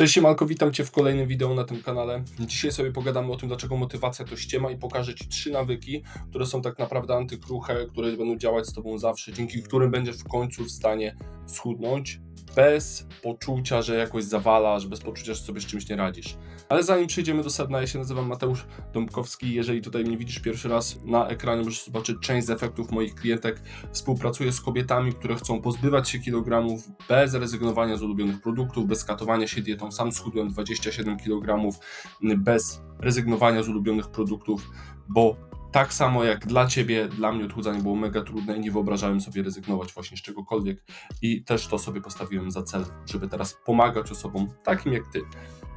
Cześć siemanko, witam Cię w kolejnym wideo na tym kanale. Dzisiaj sobie pogadamy o tym, dlaczego motywacja to ściema i pokażę Ci trzy nawyki, które są tak naprawdę antykruche, które będą działać z Tobą zawsze, dzięki którym będziesz w końcu w stanie schudnąć bez poczucia, że jakoś zawalasz, bez poczucia, że sobie z czymś nie radzisz. Ale zanim przejdziemy do sedna, ja się nazywam Mateusz Dąbkowski. Jeżeli tutaj mnie widzisz pierwszy raz na ekranie, możesz zobaczyć część z efektów moich klientek. Współpracuję z kobietami, które chcą pozbywać się kilogramów bez rezygnowania z ulubionych produktów, bez katowania się dietą. Sam schudłem 27 kg bez rezygnowania z ulubionych produktów, bo tak samo jak dla ciebie, dla mnie odchudzanie było mega trudne i nie wyobrażałem sobie rezygnować właśnie z czegokolwiek i też to sobie postawiłem za cel, żeby teraz pomagać osobom takim jak ty.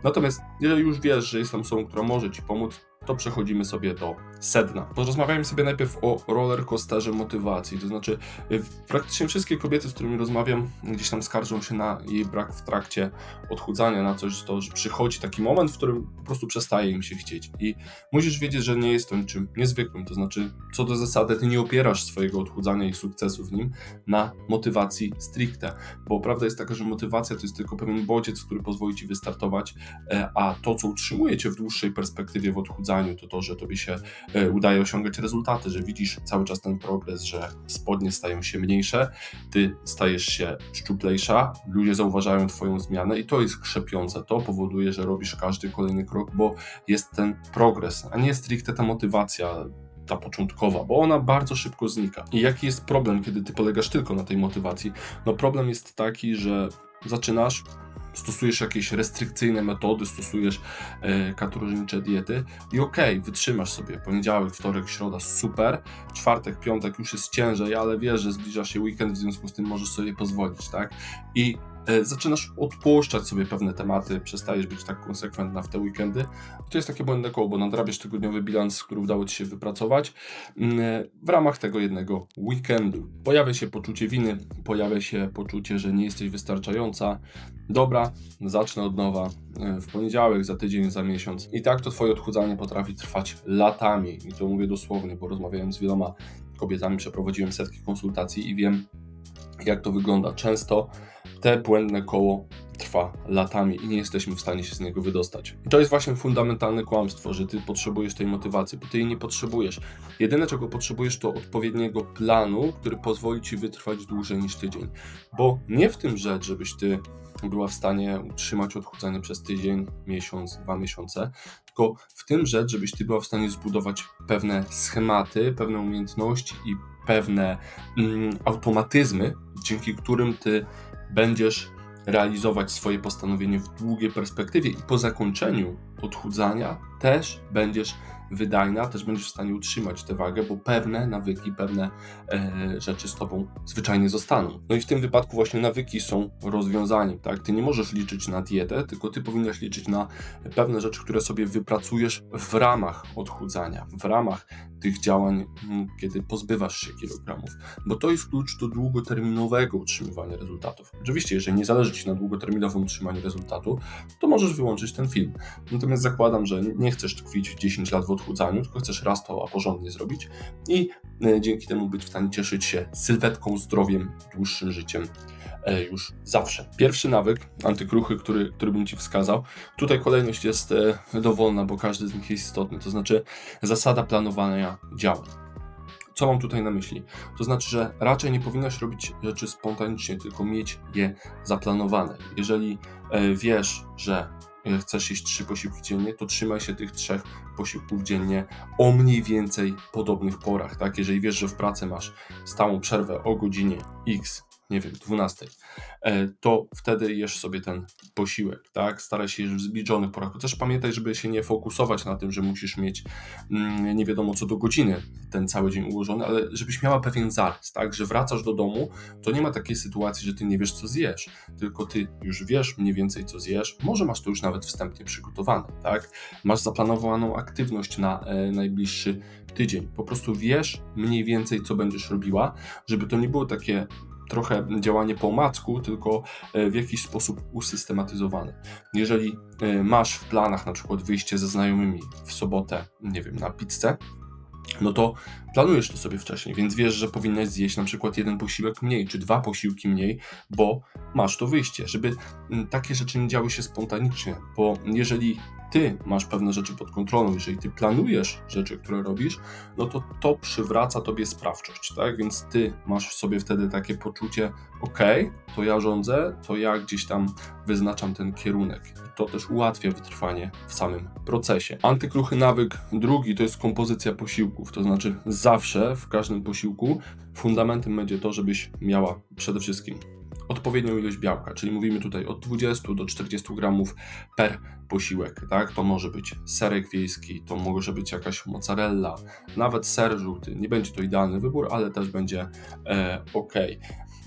Natomiast jeżeli już wiesz, że jestem osobą, która może ci pomóc, to przechodzimy sobie do sedna. Porozmawiajmy sobie najpierw o roller coasterze motywacji. To znaczy, y, praktycznie wszystkie kobiety, z którymi rozmawiam, gdzieś tam skarżą się na jej brak w trakcie odchudzania, na coś, to, że przychodzi taki moment, w którym po prostu przestaje im się chcieć. I musisz wiedzieć, że nie jest to niczym niezwykłym. To znaczy, co do zasady, ty nie opierasz swojego odchudzania i sukcesu w nim na motywacji stricte, bo prawda jest taka, że motywacja to jest tylko pewien bodziec, który pozwoli ci wystartować, e, a to, co utrzymuje cię w dłuższej perspektywie w odchudzaniu, to to, że tobie się e, udaje osiągać rezultaty, że widzisz cały czas ten progres, że spodnie stają się mniejsze, ty stajesz się szczuplejsza, ludzie zauważają twoją zmianę i to jest krzepiące. To powoduje, że robisz każdy kolejny krok, bo jest ten progres, a nie stricte ta motywacja ta początkowa, bo ona bardzo szybko znika. I jaki jest problem, kiedy ty polegasz tylko na tej motywacji? No problem jest taki, że zaczynasz, stosujesz jakieś restrykcyjne metody, stosujesz e, diety i okej, okay, wytrzymasz sobie poniedziałek, wtorek, środa, super, czwartek, piątek już jest ciężej, ale wiesz, że zbliża się weekend, w związku z tym możesz sobie pozwolić, tak? I zaczynasz odpuszczać sobie pewne tematy, przestajesz być tak konsekwentna w te weekendy. To jest takie błędne koło, bo nadrabiasz tygodniowy bilans, który udało Ci się wypracować mm, e, w ramach tego jednego weekendu. Pojawia się poczucie winy, pojawia się poczucie, że nie jesteś wystarczająca. Dobra, zacznę od nowa e, w poniedziałek, za tydzień, za miesiąc. I tak to Twoje odchudzanie potrafi trwać latami. I to mówię dosłownie, bo rozmawiałem z wieloma kobietami, przeprowadziłem setki konsultacji i wiem, jak to wygląda. Często te błędne koło trwa latami i nie jesteśmy w stanie się z niego wydostać. I to jest właśnie fundamentalne kłamstwo, że ty potrzebujesz tej motywacji, bo ty jej nie potrzebujesz. Jedyne, czego potrzebujesz, to odpowiedniego planu, który pozwoli ci wytrwać dłużej niż tydzień. Bo nie w tym rzecz, żebyś ty była w stanie utrzymać odchudzanie przez tydzień, miesiąc, dwa miesiące, tylko w tym rzecz, żebyś ty była w stanie zbudować pewne schematy, pewne umiejętności i pewne mm, automatyzmy, dzięki którym ty będziesz realizować swoje postanowienie w długiej perspektywie i po zakończeniu odchudzania też będziesz wydajna, też będziesz w stanie utrzymać tę wagę, bo pewne nawyki, pewne e, rzeczy z tobą zwyczajnie zostaną. No i w tym wypadku właśnie nawyki są rozwiązaniem, tak? Ty nie możesz liczyć na dietę, tylko ty powinnaś liczyć na pewne rzeczy, które sobie wypracujesz w ramach odchudzania, w ramach tych działań, kiedy pozbywasz się kilogramów, bo to jest klucz do długoterminowego utrzymywania rezultatów. Oczywiście, jeżeli nie zależy Ci na długoterminowym utrzymaniu rezultatu, to możesz wyłączyć ten film. Natomiast zakładam, że nie chcesz tkwić 10 lat w odchudzaniu, tylko chcesz raz to porządnie zrobić i e, dzięki temu być w stanie cieszyć się sylwetką, zdrowiem, dłuższym życiem e, już zawsze. Pierwszy nawyk, antykruchy, który, który bym Ci wskazał, tutaj kolejność jest e, dowolna, bo każdy z nich jest istotny, to znaczy zasada planowania działań. Co mam tutaj na myśli? To znaczy, że raczej nie powinnaś robić rzeczy spontanicznie, tylko mieć je zaplanowane. Jeżeli wiesz, że chcesz jeść trzy posiłki dziennie, to trzymaj się tych trzech posiłków dziennie o mniej więcej podobnych porach, tak? Jeżeli wiesz, że w pracy masz stałą przerwę o godzinie X, nie wiem, 12, e, to wtedy jesz sobie ten posiłek, tak? Staraj się w zbliżonych porach. Też pamiętaj, żeby się nie fokusować na tym, że musisz mieć mm, nie wiadomo co do godziny ten cały dzień ułożony, ale żebyś miała pewien zarys, tak? Że wracasz do domu, to nie ma takiej sytuacji, że ty nie wiesz co zjesz, tylko ty już wiesz mniej więcej co zjesz, może masz to już nawet wstępnie przygotowane, tak? Masz zaplanowaną aktywność na e, najbliższy tydzień. Po prostu wiesz mniej więcej co będziesz robiła, żeby to nie było takie trochę działanie po omacku, tylko e, w jakiś sposób usystematyzowane. Jeżeli e, masz w planach na przykład wyjście ze znajomymi w sobotę, nie wiem, na pizzę, no to planujesz to sobie wcześniej, więc wiesz, że powinnaś zjeść na przykład jeden posiłek mniej, czy dwa posiłki mniej, bo masz to wyjście, żeby takie rzeczy nie działy się spontanicznie, bo jeżeli ty masz pewne rzeczy pod kontrolą, jeżeli ty planujesz rzeczy, które robisz, no to to przywraca tobie sprawczość, tak? Więc ty masz w sobie wtedy takie poczucie, ok, to ja rządzę, to ja gdzieś tam wyznaczam ten kierunek. To też ułatwia wytrwanie w samym procesie. Antykruchy nawyk drugi to jest kompozycja posiłków, to znaczy zawsze w każdym posiłku fundamentem będzie to, żebyś miała przede wszystkim odpowiednią ilość białka, czyli mówimy tutaj od 20 do 40 gramów per posiłek, tak? To może być serek wiejski, to może być jakaś mozzarella, nawet ser żółty. Nie będzie to idealny wybór, ale też będzie e, ok.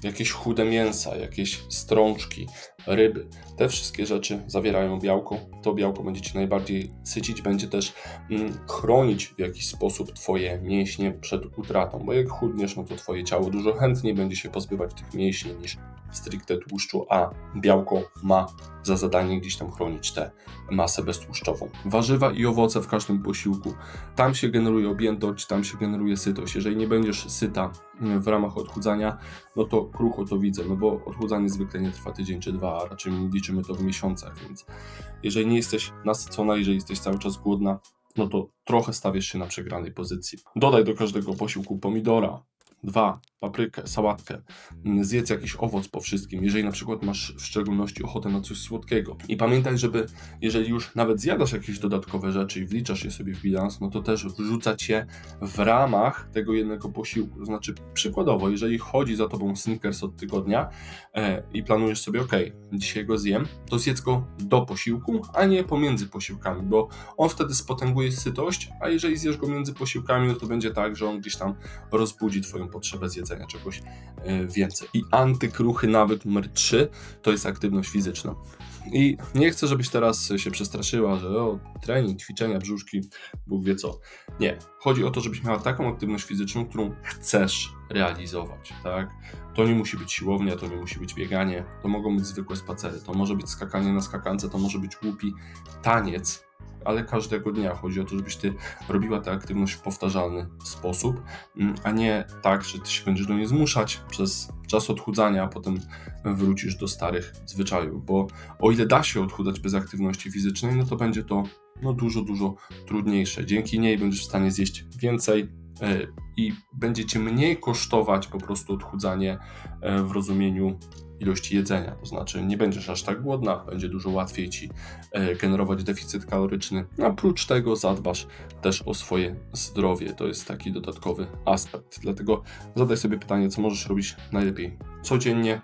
Jakieś chude mięsa, jakieś strączki, ryby. Te wszystkie rzeczy zawierają białko. To białko będzie Cię najbardziej sycić, będzie też mm, chronić w jakiś sposób Twoje mięśnie przed utratą, bo jak chudniesz, no to Twoje ciało dużo chętniej będzie się pozbywać tych mięśni niż stricte tłuszczu, a białko ma za zadanie gdzieś tam chronić tę masę beztłuszczową. Warzywa i owoce w każdym posiłku. Tam się generuje objętość, tam się generuje sytość. Jeżeli nie będziesz syta w ramach odchudzania, no to krucho to widzę, no bo odchudzanie zwykle nie trwa tydzień czy dwa, a raczej liczymy to w miesiącach, więc jeżeli nie jesteś nasycona, jeżeli jesteś cały czas głodna, no to trochę stawiasz się na przegranej pozycji. Dodaj do każdego posiłku pomidora, dwa, paprykę, sałatkę, mm, zjedz jakiś owoc po wszystkim, jeżeli na przykład masz w szczególności ochotę na coś słodkiego. I pamiętaj, żeby jeżeli już nawet zjadasz jakieś dodatkowe rzeczy i wliczasz je sobie w bilans, no to też wrzucać je w ramach tego jednego posiłku. Znaczy przykładowo, jeżeli chodzi za tobą sneakers od tygodnia e, i planujesz sobie, ok, dzisiaj go zjem, to zjedz go do posiłku, a nie pomiędzy posiłkami, bo on wtedy spotęguje sytość, a jeżeli zjesz go między posiłkami, no to będzie tak, że on gdzieś tam rozbudzi twoją potrzebę zjedzenia czegoś e, więcej. I antykruchy nawyk numer 3 to jest aktywność fizyczna. I nie chcę, żebyś teraz się przestraszyła, że o, trening, ćwiczenia, brzuszki, Bóg wie co. Nie. Chodzi o to, żebyś miała taką aktywność fizyczną, którą chcesz realizować, tak? To nie musi być siłownia, to nie musi być bieganie, to mogą być zwykłe spacery, to może być skakanie na skakance, to może być łupi, taniec, ale każdego dnia. Chodzi o to, żebyś ty robiła tę aktywność w powtarzalny sposób, mm, a nie tak, że ty się będziesz do niej zmuszać przez czas odchudzania, a potem wrócisz do starych zwyczajów, bo o ile da się odchudzać bez aktywności fizycznej, no to będzie to no, dużo, dużo trudniejsze. Dzięki niej będziesz w stanie zjeść więcej, i będzie cię mniej kosztować po prostu odchudzanie e, w rozumieniu ilości jedzenia. To znaczy nie będziesz aż tak głodna, będzie dużo łatwiej ci e, generować deficyt kaloryczny. Oprócz tego zadbasz też o swoje zdrowie. To jest taki dodatkowy aspekt. Dlatego zadaj sobie pytanie, co możesz robić najlepiej codziennie.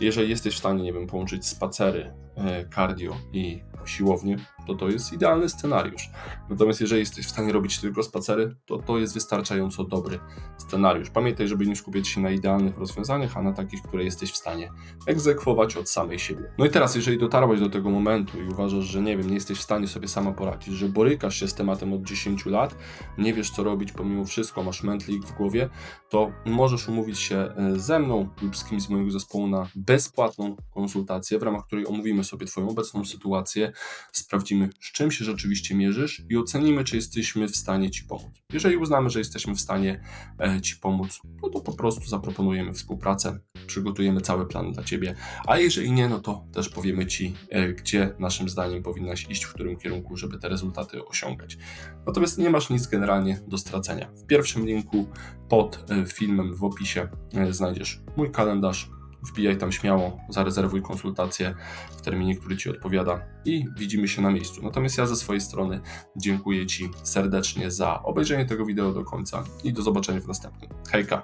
Jeżeli jesteś w stanie, nie wiem, połączyć spacery, e, cardio i siłownię, to to jest idealny scenariusz. Natomiast jeżeli jesteś w stanie robić tylko spacery, to to jest wystarczająco dobry scenariusz. Pamiętaj, żeby nie skupiać się na idealnych rozwiązaniach, a na takich, które jesteś w stanie egzekwować od samej siebie. No i teraz, jeżeli dotarłeś do tego momentu i uważasz, że nie wiem, nie jesteś w stanie sobie sama poradzić, że borykasz się z tematem od 10 lat, nie wiesz co robić pomimo wszystko, masz mętlik w głowie, to możesz umówić się e, ze mną lub z kimś z mojego zespołu na bezpłatną konsultację, w ramach której omówimy sobie Twoją obecną sytuację, sprawdzimy z czym się rzeczywiście mierzysz i ocenimy, czy jesteśmy w stanie Ci pomóc. Jeżeli uznamy, że jesteśmy w stanie e, Ci pomóc, no to po prostu zaproponujemy współpracę, przygotujemy cały plan dla Ciebie, a jeżeli nie, no to też powiemy Ci, e, gdzie naszym zdaniem powinnaś iść, w którym kierunku, żeby te rezultaty osiągać. Natomiast nie masz nic generalnie do stracenia. W pierwszym linku pod e, filmem w opisie znajdziesz mój kalendarz, wbijaj tam śmiało, zarezerwuj konsultację w terminie, który Ci odpowiada i widzimy się na miejscu. Natomiast ja ze swojej strony dziękuję Ci serdecznie za obejrzenie tego wideo do końca i do zobaczenia w następnym. Hejka!